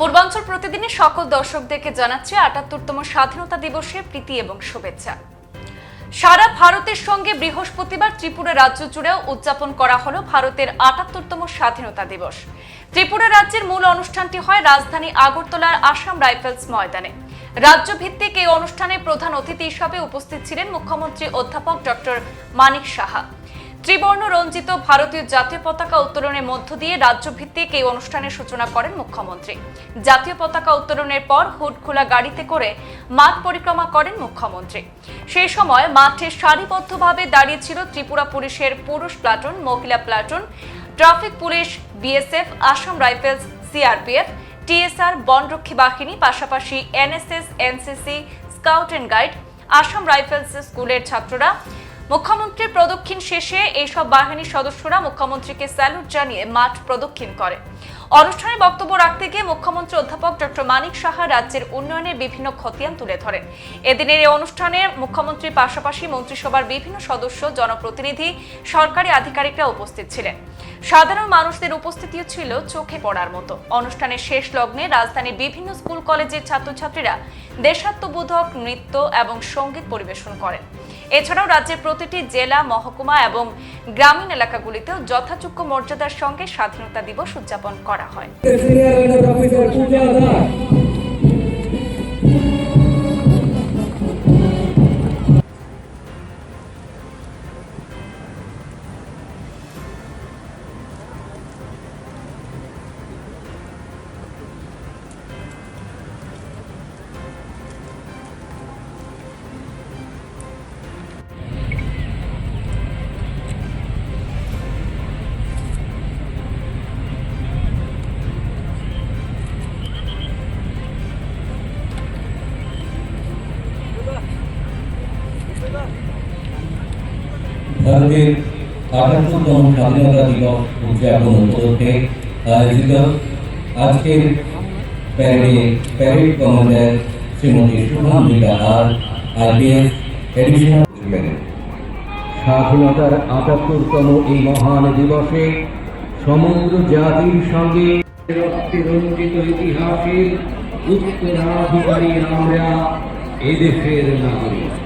পূর্বাঞ্চল প্রতিদিনই সকল দর্শকদেরকে জানাচ্ছে আটাত্তরতম স্বাধীনতা দিবসে প্রীতি এবং শুভেচ্ছা। সারা ভারতের সঙ্গে বৃহস্পতিবার ত্রিপুরা রাজ্য জুড়েও উদযাপন করা হলো ভারতের আটাত্তরতম স্বাধীনতা দিবস। ত্রিপুরা রাজ্যের মূল অনুষ্ঠানটি হয় রাজধানী আগরতলার আসাম রাইফেলস ময়দানে। রাজ্য ভিত্তিক এই অনুষ্ঠানে প্রধান অতিথি হিসাবে উপস্থিত ছিলেন মুখ্যমন্ত্রী অধ্যাপক ডক্টর মানিক সাহা। ত্রিবর্ণ রঞ্জিত ভারতীয় জাতীয় পতাকা উত্তোলনের মধ্য দিয়ে রাজ্যভিত্তিক এই অনুষ্ঠানের সূচনা করেন মুখ্যমন্ত্রী। জাতীয় পতাকা উত্তোলনের পর হুড খোলা গাড়িতে করে মাঠ পরিক্রমা করেন মুখ্যমন্ত্রী। সেই সময় মাঠে সারিবদ্ধভাবে দাঁড়িয়েছিল ত্রিপুরা পুলিশের পুরুষ প্লাটুন, মহিলা platoon, traffic police, BSF, Assam rifles, CRPF, TSR, বনরক্ষী বাহিনী, পাশাপাশি NSS, NCC, scout and guide, Assam rifles স্কুলের ছাত্ররা মুখ্যমন্ত্রীর প্রদক্ষিণ শেষে এইসব বাহিনীর সদস্যরা মুখ্যমন্ত্রীকে স্যালুট জানিয়ে মাঠ প্রদক্ষিণ করে। অনুষ্ঠানে বক্তব্য রাখতে গিয়ে মুখ্যমন্ত্রী অধ্যাপক ডক্টর মানিক সাহা রাজ্যের উন্নয়নের বিভিন্ন খতিয়ান তুলে ধরেন। এদিনের এই অনুষ্ঠানে মুখ্যমন্ত্রীর পাশাপাশি মন্ত্রিসভার বিভিন্ন সদস্য, জনপ্রতিনিধি, সরকারি আধিকারিকরা উপস্থিত ছিলেন। সাধারণ মানুষদের উপস্থিতিও ছিল চোখে পড়ার মতো। অনুষ্ঠানের শেষ লগ্নে রাজধানীর বিভিন্ন স্কুল, কলেজের ছাত্রছাত্রীরা দেশাত্মবোধক নৃত্য এবং সংগীত পরিবেশন করেন। এছাড়াও রাজ্যের প্রতিটি জেলা, মহকুমা এবং গ্রামীণ এলাকাগুলিতেও যথাযোগ্য মর্যাদার সঙ্গে স্বাধীনতা দিবস উদযাপন করা হয়। ভারতের আঠাত্তরতম স্বাধীনতা দিবস উদযাপন উপলক্ষে আয়োজিত আজকের প্যারেডে parade commander Shrimati Shubhambika R IPS additional স্বাধীনতার আটাত্তরতম এই মহান দিবসে সমগ্র জাতির সঙ্গে রক্তিরঞ্জিত ইতিহাসের উত্তরাধিকারী আমরা এদেশের নাগরিক।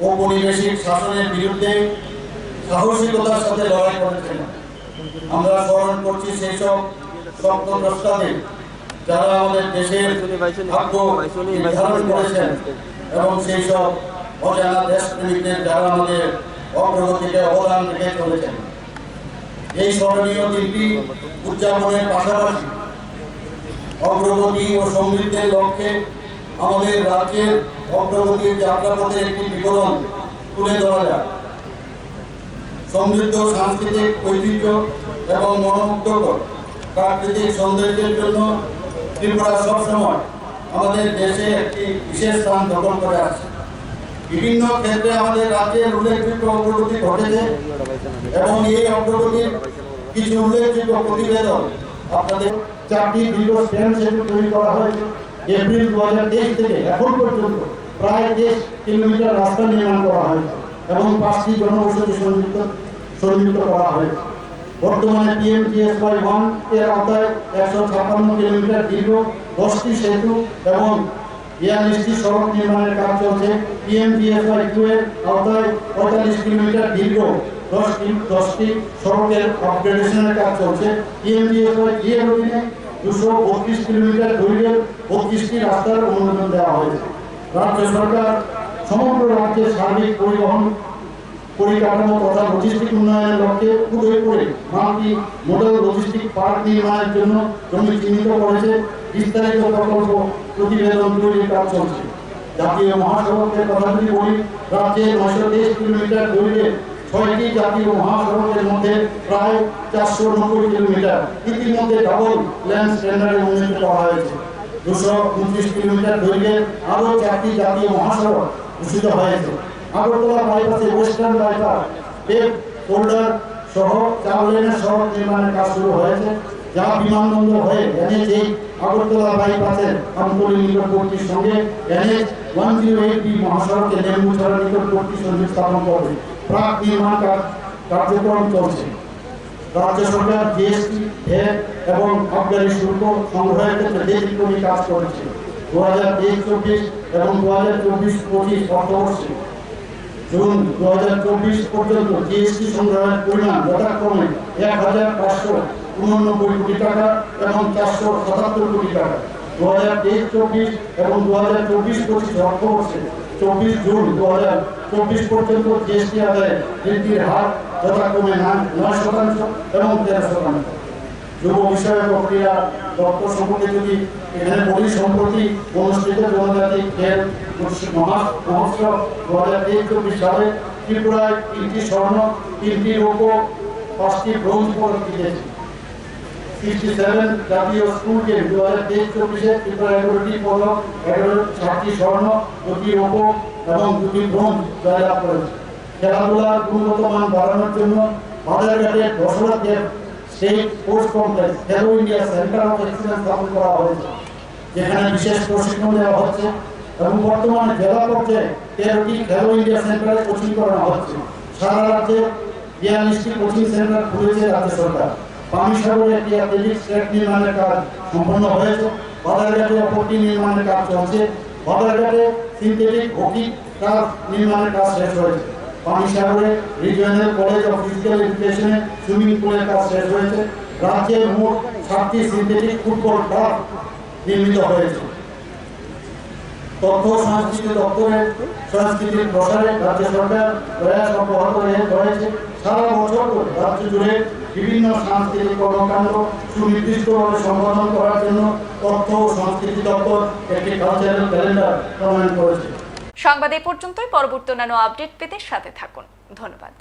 ঔপনিবেশিক শাসনের বিরুদ্ধে সাহসিকতার সাথে লড়াই করেছেন। আমরা স্মরণ করছি সেই সব স্বপ্নদ্রষ্টাদের যারা আমাদের দেশের ভাগ্য নির্ধারণ করেছেন এবং সেই সব অজানা দেশপ্রেমিকদের যারা আমাদের অগ্রগতিতে অবদান রেখে চলেছেন। এই স্মরণীয় দিনটি উদযাপনের পাশাপাশি অগ্রগতি ও সমৃদ্ধের লক্ষ্যে আমাদের রাজ্যের অগ্রগতির যাত্রাপথে একটি বিবরণ তুলে ধরা যায় সমৃদ্ধ সাংস্কৃতিক ঐতিহ্য এবং মনোমুগ্ধকর প্রাকৃতিক সৌন্দর্যের জন্য ত্রিপুরা সবসময় আমাদের দেশে একটি বিশেষ স্থান দখল করে আছে বিভিন্ন ক্ষেত্রে আমাদের রাজ্যের উল্লেখযোগ্য অগ্রগতি ঘটেছে এবং এই অগ্রগতির কিছু উল্লেখযোগ্য প্রতিবেদন আপনাদের চারটি দীর্ঘ স্ট্যান্ড তৈরি করা হয়েছে। এপ্রিল দু হাজার তেইশ থেকে এখন পর্যন্ত প্রায় তেইশ কিলোমিটার রাস্তা নির্মাণ করা হয়েছে এবং পাঁচটি জনবসতি সংযুক্ত সংযুক্ত করা হয়েছে। বর্তমানে পিএমজিএসওয়াই ওয়ানের আওতায় একশো ছাপ্পান্ন কিলোমিটার দীর্ঘ, দশটি সেতু এবং বিয়াল্লিশটি সড়ক নির্মাণের কাজ চলছে। পিএমজিএসওয়াই টু এর আওতায় পঁয়তাল্লিশ কিলোমিটার দীর্ঘ, দশটি দশটি সড়কের আপগ্রেডেশনের কাজ চলছে। পিএমজিএসওয়াই থ্রি এর অধীনে দুশো বত্রিশ কিলোমিটার দৈর্ঘ্যের বত্রিশটি রাস্তার অনুমোদন দেওয়া হয়েছে। রাজ্য সরকার সমগ্র রাজ্যের সার্বিক পরিবহন পরিকাঠামো তথা লজিস্টিক উন্নয়নের লক্ষ্যে উদয়পুরে মাল্টি মডেল লজিস্টিক পার্ক নির্মাণের জন্য জমি চিহ্নিত করেছে। বিস্তারিত প্রকল্প প্রতিবেদন তৈরির কাজ চলছে। জাতীয় মহাসড়কের কথা যদি বলি রাজ্যে নয়শো তেইশ কিলোমিটার দৈর্ঘ্যে ছয়টি জাতীয় মহাসড়কের মধ্যে প্রায় চারশো নব্বই কিলোমিটার। ইতিমধ্যে ডাবল লেন স্ট্যান্ডার্ডে উন্নীত করা হয়েছে। দুশো উনত্রিশ কিলোমিটার দৈর্ঘ্যের আরও চারটি জাতীয় মহাসড়ক ঘোষিত হয়েছে। আগরতলা বাইপাসে ওয়েস্টার্ন বাইপাস টেপ হোল্ডার সহ চার লেনের সড়ক নির্মাণের কাজ শুরু হয়েছে, যা বিমানবন্দর হয়ে এনএচএই আগরতলা বাইপাসের আমতলী নিকটবর্তীর সঙ্গে NH one zero eight B মহাসড়কে লেম্বুছড়া নিকটবর্তী সংযোগ স্থাপন করবে প্রাক নির্মাণ কার্যক্রম চলছে। রাজ্য সরকার জিএসটি এবং আবগারি শুল্ক সংগ্রহের ক্ষেত্রে দেশীয় কাজ করেছে। দু হাজার তেইশ, চব্বিশ এবং দু হাজার চব্বিশ, পঁচিশ অর্থবর্ষে। জুন দু হাজার চব্বিশ পর্যন্ত জিএসটি সংগ্রহের পরিমাণ যথাক্রমে এক হাজার পাঁচশো উননব্বই কোটি টাকা এবং চারশো সাতাত্তর কোটি টাকা। দু হাজার তেইশ, চব্বিশ এবং দু হাজার চব্বিশ, পঁচিশ অর্থবর্ষে চব্বিশ জুন দু হাজার চব্বিশ পর্যন্ত জিএসটি আদায় হার যথাক্রমে নয় শতাংশ এবং তেরো শতাংশ। যুব বিষয়ক প্রক্রিয়া দপ্তর সম্পর্কে যদি এখানে বলি, সম্প্রতি অনুষ্ঠিত জনজাতি খেল মহোৎসব দু হাজার তেইশ চব্বিশ সালে ত্রিপুরায় তিনটি স্বর্ণ, তিনটি রৌপ পাঁচটি ব্রোঞ্জ পদক জিতেছে। সিক্সটি সেভেন জাতীয় স্কুল গেম দু হাজার তেইশ চব্বিশে ত্রিপুরা এগারোটি স্বর্ণ, দুটি রৌপ এবং দুটি ব্রোঞ্জ জয়লাভ করেছে। খেলাধুলার গুণগত মান বাড়ানোর জন্য বাজারঘাটে Dasharath Deb state sports complex Khelo India centre of excellence স্থাপন করা হয়েছে, যেখানে বিশেষ প্রশিক্ষণ দেওয়া হচ্ছে এবং বর্তমানে জেলা পর্যায়ে তেরোটি খেলো ইন্ডিয়া সেন্টারে কোচিং করানো হচ্ছে। সারা রাজ্যে বিয়াল্লিশটি কোচিং সেন্টার খুলেছে রাজ্য সরকার। পানিসাগরে একটি অ্যাথলেটিক্স ট্র্যাক নির্মাণের কাজ সম্পন্ন হয়েছে। বাজারঘাটে অপরটি কাজ চলছে। বাজারঘাটে সিনথেটিক হকি টার্ফ নির্মাণের কাজ শেষ হয়েছে। পানিসাগরে regional college of physical swimming পুলের কাজ শেষ হয়েছে। রাজ্যের মোট সাতটি সিনথেটিক ফুটবল টার্ফ নির্মিত হয়েছে। তথ্য সংস্কৃতি দপ্তরের সংস্কৃতির প্রসারে রাজ্য সরকার প্রয়াস অব্যাহত রয়েছে। সারা বছর রাজ্য জুড়ে বিভিন্ন সাংস্কৃতিক কর্মকাণ্ড সুনির্দিষ্টভাবে সম্পাদন করার জন্য তথ্য ও সংস্কৃতি দপ্তর একটি কালচারাল ক্যালেন্ডার প্রণয়ন করেছে। সংবাদ এই পর্যন্তই। পরবর্তী অন্যান্য আপডেট পেতে সাথে থাকুন। ধন্যবাদ।